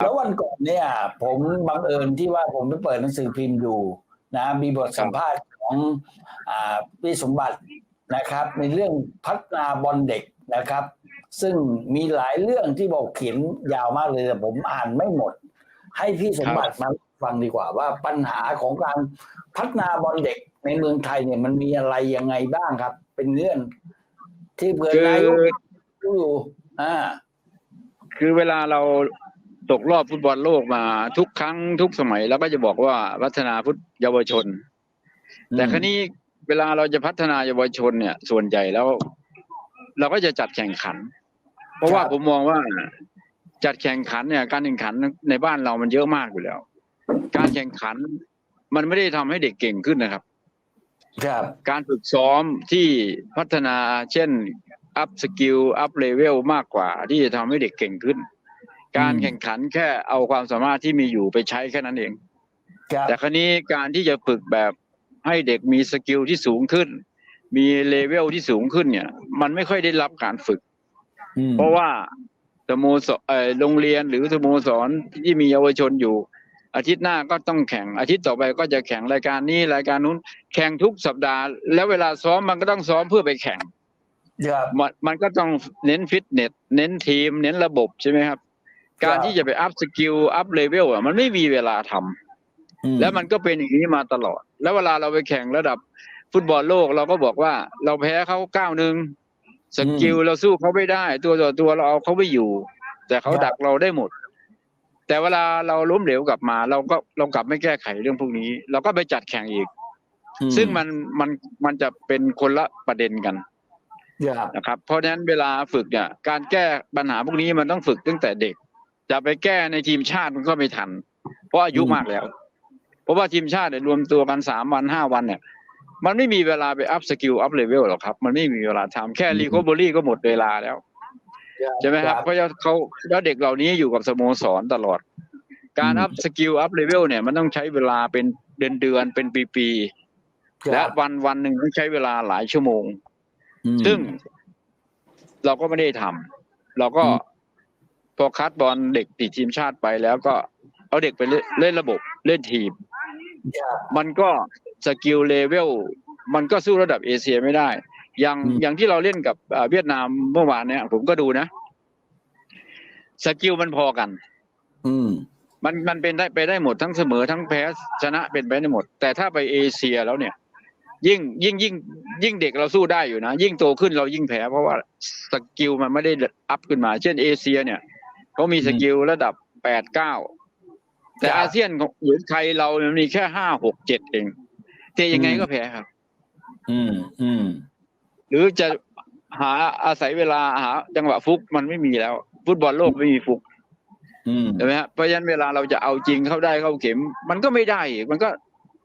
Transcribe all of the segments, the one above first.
แล้ววันก่อนเนี่ย ผมบังเอิญที่ว่าผมไปเปิดหนังสือพิมพ์ดูนะ มีบทสัมภาษณ์ของอ่าพี่สมบัตินะครับ ในเรื่องพัฒนาบอลเด็กนะครับ ซึ่งมีหลายเรื่องที่บอกเขียนยาวมากเลยแต่ผมอ่านไม่หมด ให้พี่สมบัติมาฟังดีกว่าว่าปัญหาของการพัฒนาบอลเด็กในเมืองไทยเนี่ยมันมีอะไรยังไงบ้างครับ เป็นเรื่องที่เพื่อนคือนายกรู้อยู่อ่าคือเวลาเรา ตกรอบฟุตบอลโลกมาทุกครั้งทุกสมัยเราก็จะบอกว่าพัฒนาฟุตเยาวชน แต่ครั้นี้เวลาเราจะพัฒนาเยาวชนเนี่ย ส่วนใหญ่แล้ว เราก็จะจัดแข่งขัน เพราะว่าผมมองว่าจัดแข่งขันเนี่ย การแข่งขันในบ้านเรามันเยอะมากอยู่แล้ว การแข่งขันมันไม่ได้ทำให้เด็กเก่งขึ้นนะครับ ครับ การฝึกซ้อมที่พัฒนาเช่นอัพสกิลอัพเลเวลมากกว่าที่จะทำให้เด็กเก่งขึ้น การแข่งขันแค่เอาความสามารถที่มีอยู่ไปใช้แค่นั้นเองครับแต่ครั้นี้การที่จะฝึกแบบให้เด็กมีสกิลที่สูงขึ้น มีเลเวลที่สูงขึ้นเนี่ย มันไม่ค่อยได้รับการฝึกอืมเพราะว่าสโมสรเอ่อโรงเรียนหรือสโมสรที่มีเยาวชนอยู่ อาทิตย์หน้าก็ต้องแข่ง อาทิตย์ต่อไปก็จะแข่งรายการนี้รายการนู้น แข่งทุกสัปดาห์ แล้วเวลาซ้อมมันก็ต้องซ้อมเพื่อไปแข่งครับมันมันก็ต้องเน้นฟิตเนส เน้นทีม เน้นระบบใช่ไหมครับ การที่จะไปอัพสกิลอัพเลเวลอะมันไม่มีเวลาทำอืแล้วมันก็เป็นอย่างนี้มาตลอด แล้วเวลาเราไปแข่งระดับฟุตบอลโลกเราก็บอกว่า เราแพ้เขาเก้าหนึ่งสกิลเราสู้เขาไม่ได้ ตัวต่อตัวเราเอาเขาไม่อยู่ แต่เขาดักเราได้หมด แต่เวลาเราล้มเหลวกลับมา เราก็เรากลับไม่แก้ไขเรื่องพวกนี้ เราก็ไปจัดแข่งอีกอืซึ่งมันมันมันจะเป็นคนละประเด็นกันครับนะครับ เพราะฉะนั้นเวลาฝึกเนี่ยการแก้ปัญหาพวกนี้มันต้องฝึกตั้งแต่เด็ก จะไปแก้ในทีมชาติมันก็ไม่ทัน เพราะอายุมากแล้ว เพราะว่าทีมชาติเนี่ยรวมตัวกันสามวันห้าวันเนี่ย มันไม่มีเวลาไปอัพสกิลอัพเลเวลหรอกครับ มันไม่มีเวลาทำแค่รีคอเบอรี่ก็หมดเวลาแล้วใช่ไหมครับเพราะว่าเขาแล้วเด็กเหล่านี้อยู่กับสโมสรตลอด การอัพสกิลอัพเลเวลเนี่ยมันต้องใช้เวลาเป็นเดือนเดือนๆเป็นปีๆและวันวันหนึ่งต้องใช้เวลาหลายชั่วโมงอืมซึ่งเราก็ไม่ได้ทำเราก็อืม พอคัดบอลเด็กติดทีมชาติไปแล้วก็เอาเด็กไปเล่นเล่นระบบเล่นทีมครับมันก็สกิลเลเวลมันก็สู้ระดับเอเชียไม่ได้ อย่างอืมอย่างที่เราเล่นกับอ่าเวียดนามเมื่อวานเนี่ย ผมก็ดูนะ สกิลมันพอกัน อืม มันมันเป็นได้ไปได้หมดทั้งเสมอทั้งแพ้ชนะเป็นไปได้หมด แต่ถ้าไปเอเชียแล้วเนี่ย ยิ่งยิ่งยิ่ง ยิ่งเด็กเราสู้ได้อยู่นะ ยิ่งโตขึ้นเรายิ่งแพ้เพราะว่าสกิลมันไม่ได้อัพขึ้นมา เช่นเอเชีย เนี่ย เขามีสกิลระดับแปดเก้าแต่ครับอาเซียนของหรือไทยเราเนี่ยมีแค่ห้าหกเจ็ดเองแต่ยังไงอืมก็แพ้ครับ อืมอืมหรือจะหาอาศัยเวลาหาจังหวะฟุกมันไม่มีแล้ว ฟุตบอลโลกไม่มีฟุกอืมใช่ไหมฮะเพราะฉะนั้นเวลาเราจะเอาจริงเข้าได้เข้าเข็ม มันก็ไม่ได้อีกมันก็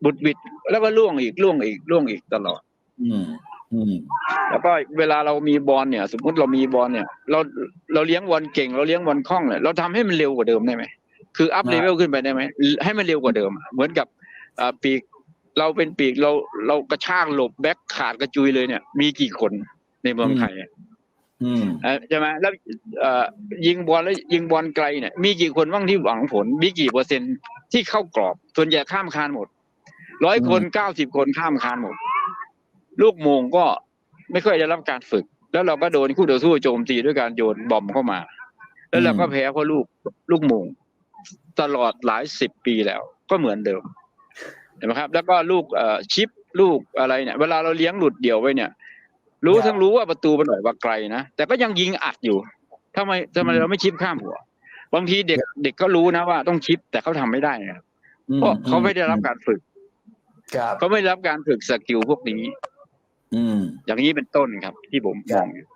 บุดบิดแล้วก็ล่วงอีกล่วงอีกล่วงอีกตลอด อืมอืม แล้วก็เวลาเรามีบอลเนี่ย สมมติเรามีบอลเนี่ย เราเราเลี้ยงบอลเก่ง เราเลี้ยงบอลคล่องเนี่ยเราทำให้มันเร็วกว่าเดิมได้ไหมคืออัพเลเวลขึ้นไปได้ไหมให้มันเร็วกว่าเดิมอะเหมือนกับอ่าปีกเราเป็นปีกเราเรากระชากหลบแบ็คขาดกระจุยเลยเนี่ย มีกี่คนในเมืองไทยอะอืมเอ่อใช่ไหมแล้วเอ่อยิงบอลแล้วยิงบอลไกลเนี่ย มีกี่คนบ้างที่หวังผล มีกี่เปอร์เซ็นต์ที่เข้ากรอบ ส่วนใหญ่ข้ามคานหมดร้อยคนเก้าสิบคนข้ามคานหมด ลูกโมงก็ไม่ค่อยได้รับการฝึก แล้วเราก็โดนคู่ต่อสู้โจมตีด้วยการโยนบอมเข้ามา แล้วเราก็แพ้เพราะลูกลูกโมงตลอดหลายสิบปีแล้ว ก็เหมือนเดิมเห็นไหมครับ แล้วก็ลูกเอ่อชิปลูกอะไรเนี่ย เวลาเราเลี้ยงหลุดเดี่ยวไว้เนี่ย รู้ทั้งรู้ว่าประตูมันหน่อยว่าไกลนะแต่ก็ยังยิงอัดอยู่ทำไมทำไมเราไม่ชิปข้ามหัว บางทีเด็กเด็กก็รู้นะว่าต้องชิปแต่เขาทำไม่ได้นะครับเพราะเขาไม่ได้รับการฝึกครับเขาไม่ได้รับการฝึกสกิลพวกนี้อืม อย่างนี้เป็นต้นครับที่ผมมองอยู่